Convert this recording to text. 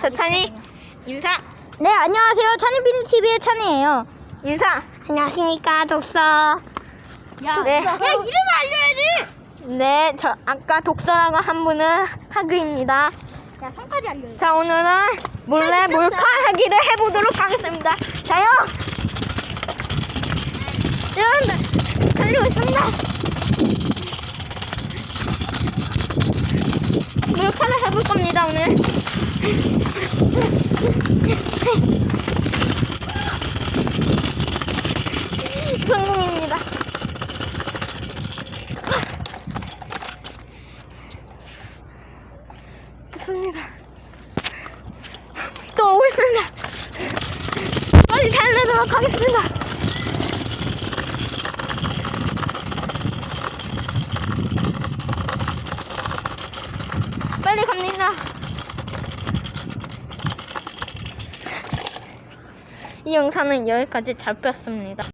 자, 찬이 인사. 네, 안녕하세요. 찬이빈 TV의 찬이에요. 인사. 안녕하십니까, 독서. 야, 네. 야 이름 알려야지. 네, 저 아까 독서라고 한 분은 하규입니다. 야 성까지 알려야지. 자, 오늘은 몰래 몰카하기를 해보도록 하겠습니다. 자요! 여러분들, 달리고 있습니다. 몰카를 해볼 겁니다, 오늘. 성공입니다. 됐습니다. 또 오고 있습니다. 빨리 달려도록 하겠습니다. 빨리 갑니다. 이 영상은 여기까지 잡혔습니다.